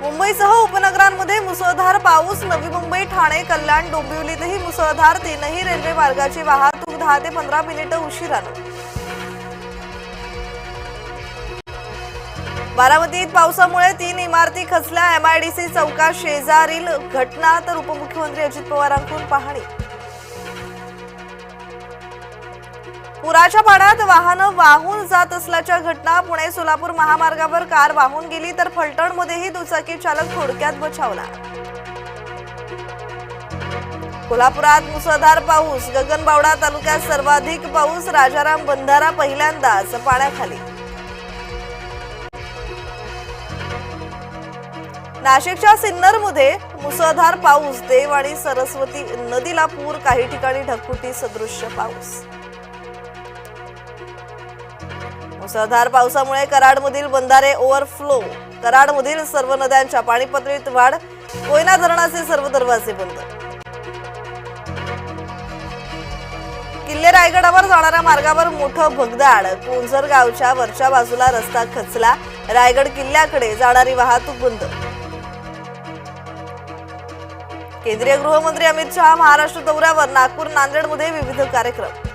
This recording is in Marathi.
मुंबईसह उपनगरांमध्ये मुसळधार पाऊस नवी मुंबई ठाणे कल्याण डोंबिवलीतही मुसळधार तीनही रेल्वे मार्गाची वाहतूक दहा ते पंधरा मिनिटं उशिरानं बारामतीत पावसामुळे तीन इमारती खचल्या. एमआयडीसी चौका शेजारील घटना तर उपमुख्यमंत्री अजित पवारांकडून पाहणी. पुराच्या पाण्यात वाहनं वाहून जात असल्याच्या घटना पुणे सोलापूर महामार्गावर कार वाहून गेली तर फलटणमध्येही दुचाकी चालक थोडक्यात बचावला. कोल्हापुरात मुसळधार पाऊस गगनबावडा तालुक्यात सर्वाधिक पाऊस राजाराम बंधारा पहिल्यांदाच पाण्याखाली. नाशिकच्या सिन्नरमध्ये मुसळधार पाऊस देव आणि सरस्वती नदीला पूर काही ठिकाणी ढगफुटी सदृश्य पाऊस. मुसळधार पावसामुळे कराडमधील बंधारे ओव्हरफ्लो कराडमधील सर्व नद्यांच्या पाणीपातळीत वाढ. कोयना धरणाचे सर्व दरवाजे बंद. किल्ले रायगडावर जाणाऱ्या मार्गावर मोठं भगदाड. कोंझर गावच्या वरच्या बाजूला रस्ता खचला. रायगड किल्ल्याकडे जाणारी वाहतूक बंद. केंद्रीय गृहमंत्री अमित शहा महाराष्ट्र दौऱ्यावर. नागपूर नांदेडमध्ये विविध कार्यक्रम.